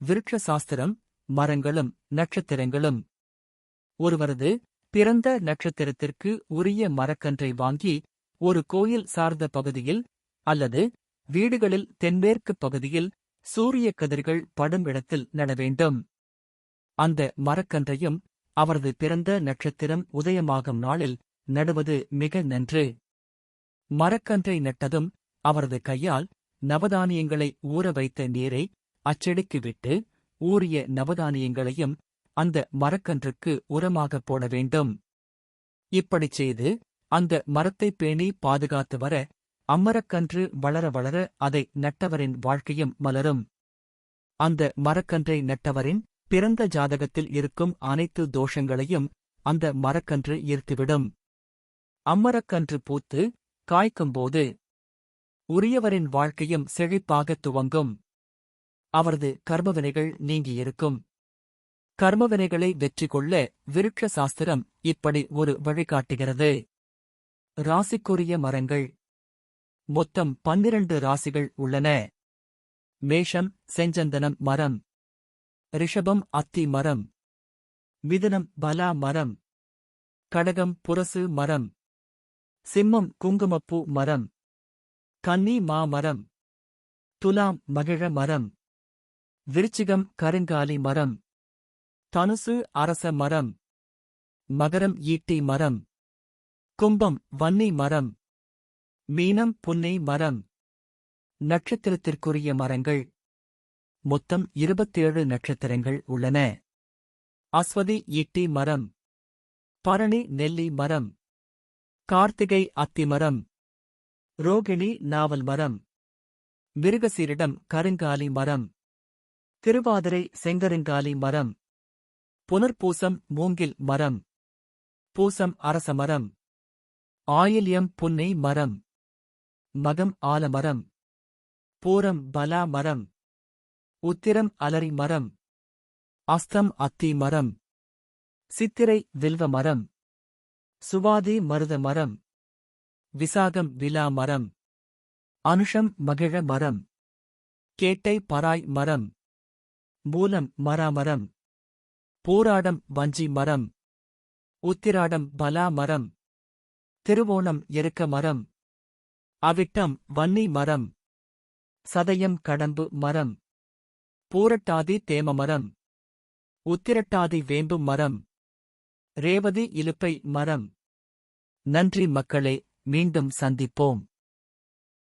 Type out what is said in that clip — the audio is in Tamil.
விருட்ச சாஸ்திரம் மரங்களும் நட்சத்திரங்களும். ஒருவரது பிறந்த நட்சத்திரத்திற்கு உரிய மரக்கன்றை வாங்கி ஒரு கோயில் சார்ந்த பகுதியில் அல்லது வீடுகளில் தென்மேற்கு பகுதியில் சூரிய கதிர்கள் படும் இடத்தில் நட வேண்டும். அந்த மரக்கன்றையும் அவரது பிறந்த நட்சத்திரம் உதயமாகும் நாளில் நடுவது மிக நன்று. மரக்கன்றை நட்டதும் அவரது கையால் நவதானியங்களை ஊற வைத்த நீரை அச்செடிக்கு விட்டு ஊறிய நவதானியங்களையும் அந்த மரக்கன்றுக்கு உரமாகப் போட வேண்டும் இப்படிச் செய்து அந்த மரத்தைப் பேணி பாதுகாத்து வர அம்மரக்கன்று வளர வளர அதை நட்டவரின் வாழ்க்கையும் மலரும். அந்த மரக்கன்றை நட்டவரின் பிறந்த ஜாதகத்தில் இருக்கும் அனைத்து தோஷங்களையும் அந்த மரக்கன்று ஈர்த்துவிடும். அம்மரக்கன்று பூத்து காய்க்கும்போது உரியவரின் வாழ்க்கையும் செழிப்பாகத் துவங்கும். அவரது கர்மவினைகள் நீங்கியிருக்கும். கர்மவினைகளை வெற்றி கொள்ள விருட்ச சாஸ்திரம் இப்படி ஒரு வழிகாட்டுகிறது. ராசிக்குரிய மரங்கள். மொத்தம் பன்னிரண்டு ராசிகள் உள்ளன. மேஷம் செஞ்சந்தனம் மரம். ரிஷபம் அத்தி மரம். மிதுனம் பலா மரம். கடகம் புரசு மரம். சிம்மம் குங்குமப்பூ மரம். கன்னி மா மரம். துலாம் மகிழ மரம். விருச்சிகம் கருங்காலி மரம். தனுசு அரச மரம். மகரம் ஈட்டி மரம். கும்பம் வன்னி மரம். மீனம் புன்னை மரம். நட்சத்திரத்திற்குரிய மரங்கள். மொத்தம் இருபத்தேழு நட்சத்திரங்கள் உள்ளன. அஸ்வதி ஈட்டி மரம். பரணி நெல்லி மரம். கார்த்திகை அத்திமரம் ரோகிணி நாவல் மரம். மிருகசீரிடம் கருங்காலி மரம். திருவாதிரை செங்கரங்காலி மரம். புனர்பூசம் மூங்கில் மரம். பூசம் அரச மரம். ஆயில்யம் புன்னை மரம். மகம் ஆலமரம் பூரம் பலா மரம். உத்திரம் அலரி மரம். அஸ்தம் அத்தி மரம். சித்திரை வில்வ மரம். சுவாதி மருத மரம். விசாகம் விலா மரம். அனுஷம் மகிழ மரம். கேட்டை பராய் மரம். மூலம் மராமரம். போராடம் வஞ்சி மரம். உத்திராடம் பலா மரம். திருவோணம் எருக்க மரம். அவிட்டம் வன்னி மரம். சதயம் கடம்பு மரம். பூரட்டாதி தேம மரம். உத்திரட்டாதி வேம்பு மரம். ரேவதி இலுப்பை மரம். நன்றி மக்களே மீண்டும் சந்திப்போம்.